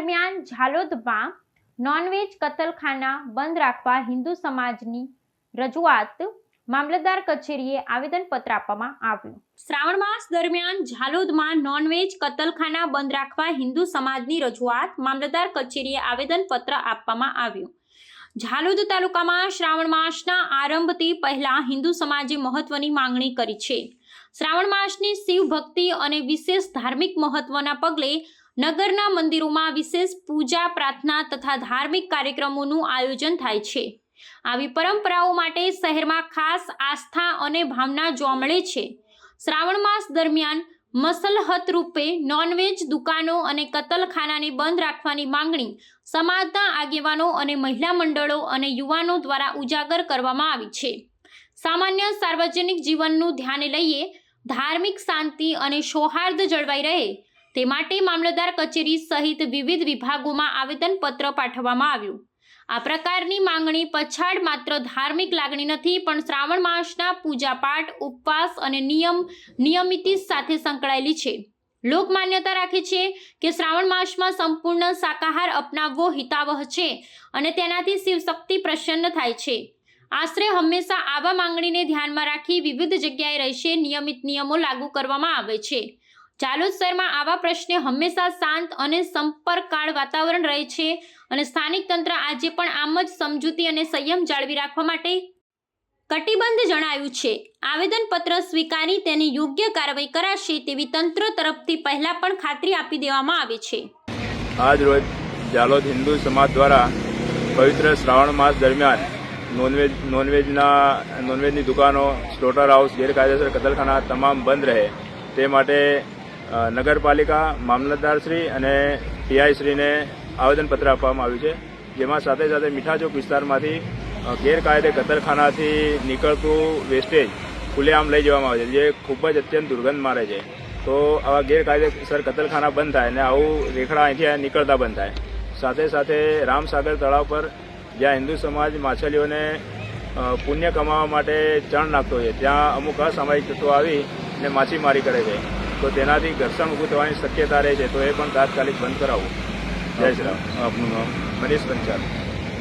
દરમિયાન ઝાલોદમાં નોનવેજ કતલખાના બંધ રાખવા હિન્દુ સમાજની રજૂઆત મામલતદાર કચેરીએ આવેદનપત્ર આપવામાં આવ્યું. શ્રાવણ માસ દરમિયાન ઝાલોદમાં નોનવેજ કતલખાના બંધ રાખવા હિન્દુ સમાજની રજૂઆત મામલતદાર કચેરીએ આવેદનપત્ર આપવામાં આવ્યું. ઝાલોદ તાલુકામાં શ્રાવણ માસના આરંભથી પહેલા હિન્દુ સમાજે મહત્વની માંગણી કરી છે. શ્રાવણ માસની શિવ ભક્તિ અને વિશેષ ધાર્મિક મહત્વના પગલે નગરના મંદિરોમાં વિશેષ પૂજા, પ્રાર્થના તથા ધાર્મિક કાર્યક્રમોનું આયોજન થાય છે. આવી પરંપરાઓ માટે શહેરમાં ખાસ આસ્થા અને ભાવના જોવા મળે છે. શ્રાવણ માસ દરમિયાન મસલહત રૂપે નોનવેજ દુકાનો અને કતલખાનાને બંધ રાખવાની માંગણી સમાજના આગેવાનો અને મહિલા મંડળો અને યુવાનો દ્વારા ઉજાગર કરવામાં આવી છે. સામાન્ય સાર્વજનિક જીવનનું ધ્યાને લઈએ, ધાર્મિક શાંતિ અને સૌહાર્દ જળવાઈ રહે, તે માટે મામલતદાર કચેરી સહિત વિવિધ વિભાગોમાં આવેદનપત્ર પાઠવવામાં આવ્યું. આ પ્રકારની માંગણી પછાડ માત્ર ધાર્મિક લાગણી નથી, પણ શ્રાવણ માસના પૂજાપાઠ, ઉપવાસ અને નિયમ, નિયમિત સાથે સંકળાયેલી છે. લોકમાન્યતા રાખે છે કે શ્રાવણ માસમાં સંપૂર્ણ શાકાહાર અપનાવવો હિતાવહ છે અને તેનાથી શિવશક્તિ પ્રસન્ન થાય છે. આશરે હંમેશા આવા માંગણીને ધ્યાનમાં રાખી વિવિધ જગ્યાએ રહેશે નિયમિત નિયમો લાગુ કરવામાં આવે છે. ચાલોદ શહેરમાં આવા પ્રશ્ને હંમેશા શાંત અને સંપર્કકાળ વાતાવરણ રહે છે અને સ્થાનિક તંત્ર આજે પણ આમ જ સમજૂતી અને સંયમ જાળવી રાખવા માટે કટિબદ્ધ જણાયું છે. આવેદનપત્ર સ્વીકારી તેની યોગ્ય કાર્યવાહી કરાશે તેવી તંત્ર તરફથી પહેલા પણ ખાતરી આપી દેવામાં આવે છે. આજ રોજ જાલોદ હિન્દુ સમાજ દ્વારા પવિત્ર શ્રાવણ માસ દરમિયાન નોનવેજ નોનવેજના નોનવેજની દુકાનો સ્લોટર હાઉસ ગેરકાયદેસર કતલખાના તમામ બંધ રહે. તે માટે નગરપાલિકા મામલતદારશ્રી અને પીઆઈશ્રીને આવેદનપત્ર આપવામાં આવ્યું છે, જેમાં સાથે સાથે મીઠાચોક વિસ્તારમાંથી ગેરકાયદે કતલખાનાથી નીકળતું વેસ્ટેજ ખુલ્લેઆમ લઈ જવામાં આવે છે, જે ખૂબ જ અત્યંત દુર્ગંધ મારે છે. તો આવા ગેરકાયદેસર કતલખાના બંધ થાય અને આવું રેખડા અહીંથી નીકળતા બંધ થાય. સાથે સાથે રામસાગર તળાવ પર જ્યાં હિન્દુ સમાજ માછલીઓને પુણ્ય કમાવા માટે ચણ નાખતો હોય છે. ત્યાં અમુક અસામાયિક તત્વો આવી ને માછીમારી કરે છે. તો તેનાથી ઘર્ષણ ઊભું થવાની શક્યતા રહે છે. તો એ પણ તાત્કાલિક બંધ કરાવવું. જય શ્રી રામ. આપનું નામ? મનીષ પંચાલ